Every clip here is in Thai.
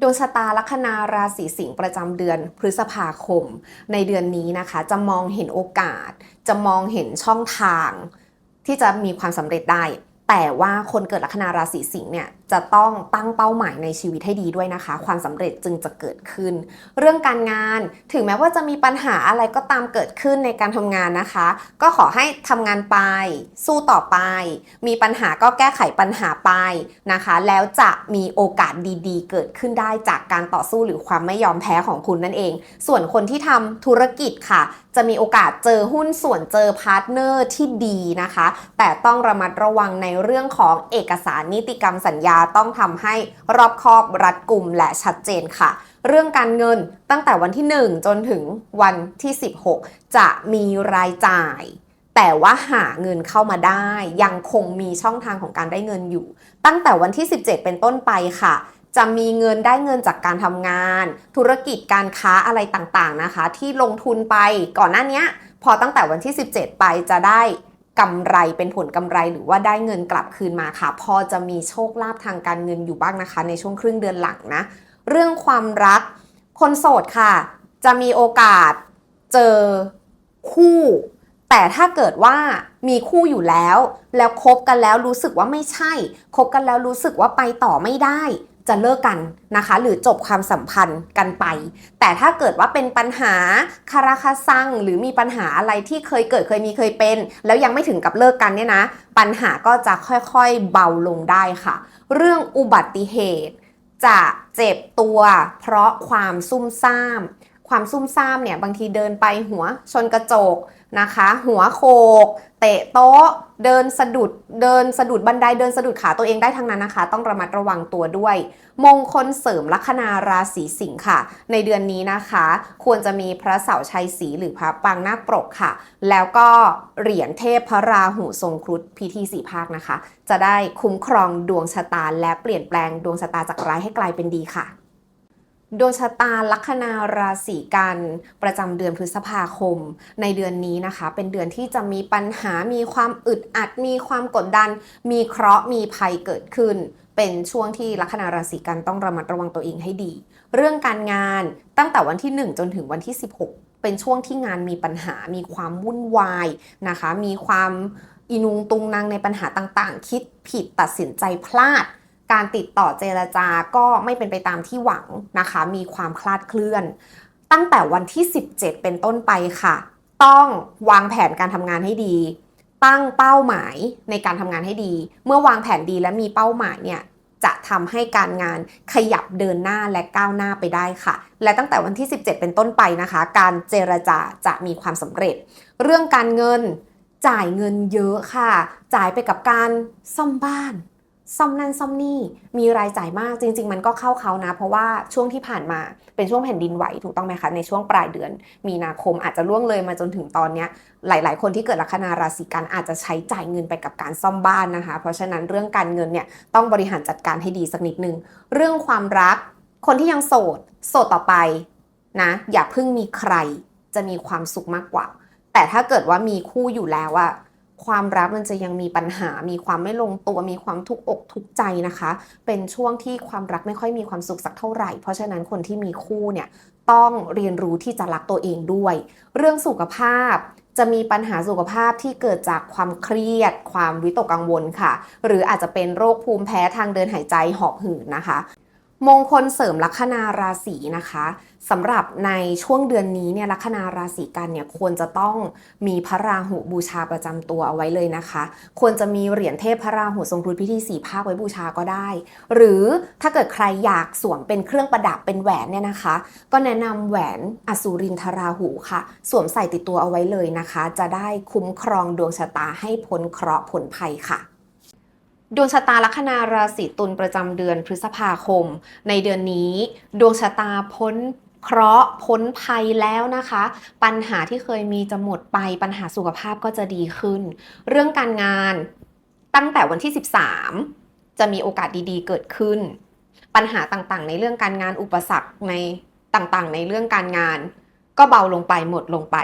ดวงชะตาลัคนาราศีสิงห์ประจำเดือนพฤษภาคม ในเดือนนี้นะคะ จะมองเห็นโอกาส จะมองเห็นช่องทาง ที่จะมีความสำเร็จได้ แต่ว่าคนเกิดลัคนาราศีสิงห์เนี่ยจะต้องตั้งเป้าหมายในชีวิตให้ดีด้วยนะคะ ความสำเร็จจึงจะเกิดขึ้น เรื่องการงานถึงแม้ว่าจะมีปัญหาอะไรก็ตามเกิดขึ้นในการทำงานนะคะ ก็ขอให้ทำงานไป สู้ต่อไป มีปัญหาก็แก้ไขปัญหาไปนะคะ แล้วจะมีโอกาสดีๆ เกิดขึ้นได้จากการต่อสู้หรือความไม่ยอมแพ้ของคุณนั่นเอง ส่วนคนที่ทำธุรกิจค่ะ จะมีโอกาสเจอหุ้นส่วนเจอพาร์ทเนอร์ที่ดีนะคะ แต่ต้องระมัดระวังในเรื่องของเอกสารนิติกรรมสัญญาต้องทำให้รอบคอบรัดกลุ่มและชัดเจนค่ะ เรื่องการเงินตั้งแต่วันที่ 1 จนถึงวันที่ 16 จะมีรายจ่ายแต่ว่าหาเงินเข้ามาได้ยังคงมีช่องทางของการได้เงินอยู่ ตั้งแต่วันที่ 17 เป็นต้นไปค่ะ จะมีเงินได้เงินจากการทำงาน ธุรกิจการค้าอะไรต่างๆนะคะ ที่ลงทุนไปก่อนหน้านี้พอตั้งแต่วันที่ 17 ไปจะได้กำไรเป็นผลกำไรหรือว่าได้เงินกลับคืนมาค่ะ พอจะมีโชคลาภทางการเงินอยู่บ้างนะคะ ในช่วงครึ่งเดือนหลังนะ เรื่องความรัก คนโสดค่ะ จะมีโอกาสเจอคู่ แต่ถ้าเกิดว่ามีคู่อยู่แล้ว แล้วคบกันแล้วรู้สึกว่าไม่ใช่ คบกันแล้วรู้สึกว่าไปต่อไม่ได้ จะเลิกกันนะคะ หรือจบความสัมพันธ์กันไป แต่ถ้าเกิดว่าเป็นปัญหาคาราคาซังหรือมีปัญหาอะไรที่เคยเกิดเคยมีเคยเป็น แล้วยังไม่ถึงกับเลิกกันเนี่ยนะ ปัญหาก็จะค่อยๆเบาลงได้ค่ะ เรื่องอุบัติเหตุ จะเจ็บตัวเพราะความซุ่มซ่าม ความซุ่มซ่ามเนี่ยบางทีเดินไปหัวชนกระจกนะคะ หัวโขกเตะโต๊ะ เดินสะดุดเดินสะดุดบันไดเดินสะดุดขาตัวเองได้ทั้งนั้นนะคะ ต้องระมัดระวังตัวด้วย มงคลเสริมลัคนาราศีสิงค์ค่ะ ในเดือนนี้นะคะ ควรจะมีพระเสาชัยศรีหรือพระปางนาคปรกค่ะ แล้วก็เหรียญเทพพระราหูทรงครุฑพิธีสีภาคนะคะ จะได้คุ้มครองดวงชะตาและเปลี่ยนแปลงดวงชะตาจากร้ายให้กลายเป็นดีค่ะ ดวงชะตาลัคนาราศีกันประจำเดือนพฤษภาคม ในเดือนนี้นะคะ เป็นเดือนที่จะมีปัญหามีความอึดอัด มีความกดดัน มีเคราะห์มีภัยเกิดขึ้น เป็นช่วงที่ลัคนาราศีกันต้องระมัดระวังตัวเองให้ดี เรื่องการงานตั้งแต่วันที่ 1 จนถึงวันที่ 16 เป็นช่วงที่งานมีปัญหา มีความวุ่นวายนะคะ มีความอินุงตุงนางในปัญหาต่างๆ คิดผิดตัดสินใจพลาด การติดต่อเจรจาก็ไม่เป็นไปตามที่หวังนะคะ มีความคลาดเคลื่อน ตั้งแต่วันที่ 17 เป็นต้นไปค่ะ ต้องวางแผนการทำงานให้ดี ตั้งเป้าหมายในการทำงานให้ดี เมื่อวางแผนดีและมีเป้าหมายเนี่ยจะทำให้การงานขยับเดินหน้าและก้าวหน้าไปได้ค่ะ และตั้งแต่วันที่ 17 เป็นต้นไปนะคะ การเจรจาจะมีความสำเร็จ เรื่องการเงินจ่ายเงินเยอะค่ะ จ่ายไปกับการซ่อมบ้าน ซ่อมนั่นซ่อมนี่มีรายจ่ายมากจริง ๆ มันก็เข้าเขานะ เพราะว่าช่วงที่ผ่านมาเป็นช่วงแผ่นดินไหวถูกต้องไหมคะ ในช่วงปลายเดือน มีนาคมอาจจะล่วงเลยมาจนถึงตอนนี้ยหลาย ๆ คนที่เกิดลัคนาราศีกันอาจจะใช้จ่ายเงินไปกับการซ่อมบ้านนะคะ เพราะฉะนั้นเรื่องการเงินเนี่ยต้องบริหารจัดการให้ดีสักนิดนึงเรื่องความรัก คนที่ยังโสด โสดต่อไปนะ อย่าเพิ่งมีใครจะมีความสุขมากกว่า แต่ถ้าเกิดว่ามีคู่อยู่แล้วอะ ความรักมันจะยังมีปัญหา มีความไม่ลงตัว มีความทุกอกทุกใจนะคะ เป็นช่วงที่ความรักไม่ค่อยมีความสุขสักเท่าไหร่ เพราะฉะนั้นคนที่มีคู่เนี่ยต้องเรียนรู้ที่จะรักตัวเองด้วย เรื่องสุขภาพจะมีปัญหาสุขภาพที่เกิดจากความเครียด ความวิตกกังวลค่ะ หรืออาจจะเป็นโรคภูมิแพ้ทางเดินหายใจหอบหืดนะคะ มงคลเสริมลัคนาราศีนะคะสำหรับในช่วงเดือนนี้เนี่ยลัคนาราศีกันเนี่ยควรจะต้องมีพระราหูบูชาประจำตัวเอาไว้เลยนะคะ ควรจะมีเหรียญเทพพระราหูทรงครุฑพิธีสีภาคไว้บูชาก็ได้ หรือถ้าเกิดใครอยากสวมเป็นเครื่องประดับเป็นแหวนเนี่ยนะคะ ก็แนะนำแหวนอสูรินทราหูค่ะ สวมใส่ติดตัวเอาไว้เลยนะคะ จะได้คุ้มครองดวงชะตาให้พ้นเคราะห์ผลภัยค่ะ ดวงชะตาลัคนาราศีตุลประจำเดือนพฤษภาคม ในเดือนนี้ ดวงชะตาพ้นเคราะห์พ้นภัยแล้วนะคะ ปัญหาที่เคยมีจะหมดไปปัญหาสุขภาพก็จะดีขึ้น เรื่องการงานตั้งแต่วันที่ 13 จะมีโอกาสดีๆ เกิดขึ้น ปัญหาต่างๆ ในเรื่องการงานอุปสรรคในต่างๆ ในเรื่องการงาน ก็เบาลงไปหมดลงไป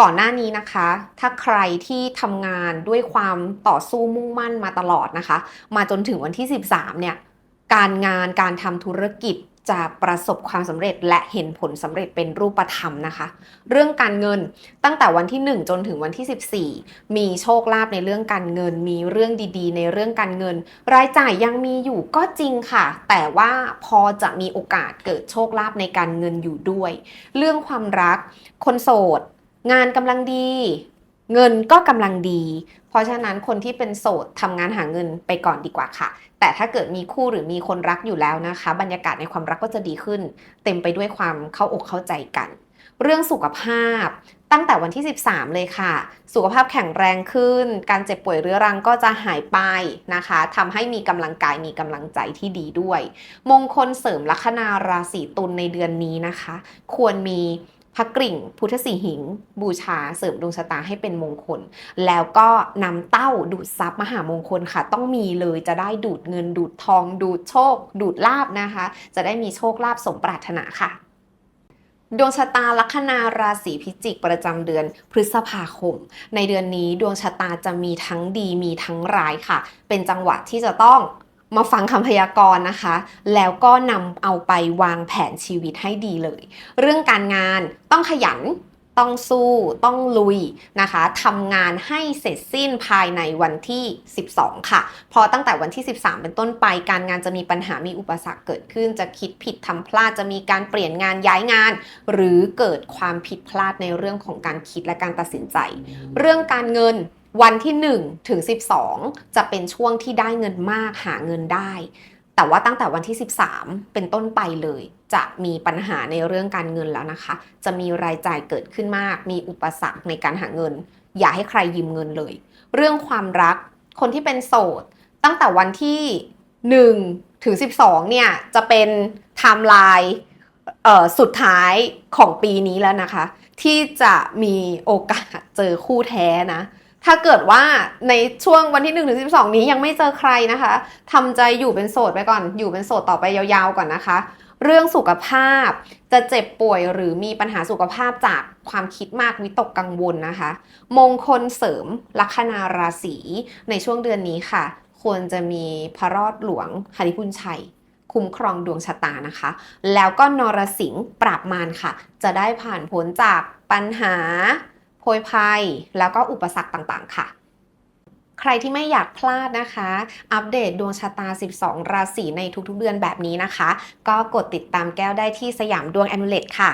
ก่อนหน้านี้นะคะ ถ้าใครที่ทำงานด้วยความต่อสู้มุ่งมั่นมาตลอดนะคะ มาจนถึงวันที่ 13 เนี่ย การงานการทำธุรกิจจะประสบความสำเร็จและเห็นผลสำเร็จเป็นรูปธรรมนะคะ เรื่องการเงินตั้งแต่วันที่ 1 จนถึงวันที่ 14 มีโชคลาภในเรื่องการเงิน มีเรื่องดีๆ ในเรื่องการเงิน รายจ่ายยังมีอยู่ก็จริงค่ะ แต่ว่าพอจะมีโอกาสเกิดโชคลาภในการเงินอยู่ด้วย เรื่องความรัก คนโสด งานกำลังดี เงินก็กำลังดี เพราะฉะนั้นคนที่เป็นโสดทำงานหาเงินไปก่อนดีกว่าค่ะ แต่ถ้าเกิดมีคู่หรือมีคนรักอยู่แล้วนะคะ บรรยากาศในความรักก็จะดีขึ้น เต็มไปด้วยความเข้าอกเข้าใจกัน เรื่องสุขภาพตั้งแต่วันที่ 13 เลยค่ะ สุขภาพแข็งแรงขึ้น การเจ็บป่วยเรื้อรังก็จะหายไปนะคะทำให้มีกำลังกายมีกำลังใจที่ดีด้วย มงคลเสริมลัคนาราศีตุลในเดือนนี้นะคะ ควรมี พระกริ่ง พุทธสีหิง บูชาเสริมดวงชะตาให้เป็นมงคล แล้วก็นำเต้าดูดซับมหามงคลค่ะ ต้องมีเลยจะได้ดูดเงินดูดทอง ดูดโชค ดูดลาบนะคะ จะได้มีโชคลาภสมปรารถนาค่ะ ดวงชะตาลัคนาราศีพิจิกประจำเดือนพฤษภาคม ในเดือนนี้ดวงชะตาจะมีทั้งดีมีทั้งร้ายค่ะ เป็นจังหวะที่จะต้อง มาฟังคำพยากรณ์นะคะ แล้วก็นำเอาไปวางแผนชีวิตให้ดีเลย เรื่องการงานต้องขยันต้องสู้ต้องลุยนะคะทำงานให้เสร็จสิ้นภายในวันที่ 12 ค่ะ พอตั้งแต่วันที่ 13 เป็นต้นไป การงานจะมีปัญหามีอุปสรรคเกิดขึ้น จะคิดผิดทำพลาดจะมีการเปลี่ยนงานย้ายงาน หรือเกิดความผิดพลาดในเรื่องของการคิดและการตัดสินใจ เรื่องการเงิน วันที่ 1 ถึง 12 จะเป็นช่วงที่ได้เงินมากหาเงินได้ แต่ว่าตั้งแต่วันที่ 13 เป็นต้นไปเลย จะมีปัญหาในเรื่องการเงินแล้วนะคะ จะมีรายจ่ายเกิดขึ้นมาก มีอุปสรรคในการหาเงิน อย่าให้ใครยืมเงินเลย เรื่องความรักคนที่เป็นโสด ตั้งแต่วันที่ 1 ถึง 12 เนี่ย จะเป็นไทม์ไลน์สุดท้ายของปีนี้แล้วนะคะ ที่จะมีโอกาสเจอคู่แท้นะ ถ้าเกิดว่าในช่วงวันที่1ถึง12นี้ยังไม่เจอใครนะคะทำใจอยู่เป็นโสดไปก่อน อยู่เป็นโสดต่อไปยาวๆก่อนนะคะ เรื่องสุขภาพจะเจ็บป่วยหรือมีปัญหาสุขภาพจากความคิดมากวิตกกังวลนะคะ มงคลเสริมลัคนาราศีในช่วงเดือนนี้ค่ะ ควรจะมีพระรอดหลวงหริพุนชัยคุ้มครองดวงชะตานะคะ แล้วก็นรสิงห์ปราบมารค่ะ จะได้ผ่านพ้นจากปัญหา โพยภัย แล้วก็อุปสรรคต่างๆ ค่ะ ใครที่ไม่อยากพลาดนะคะ อัปเดตดวงชะตา 12 ราศีในทุกๆเดือนแบบนี้นะคะ ก็กดติดตามแก้วได้ที่สยามดวงแอ m ูเลตค่ะ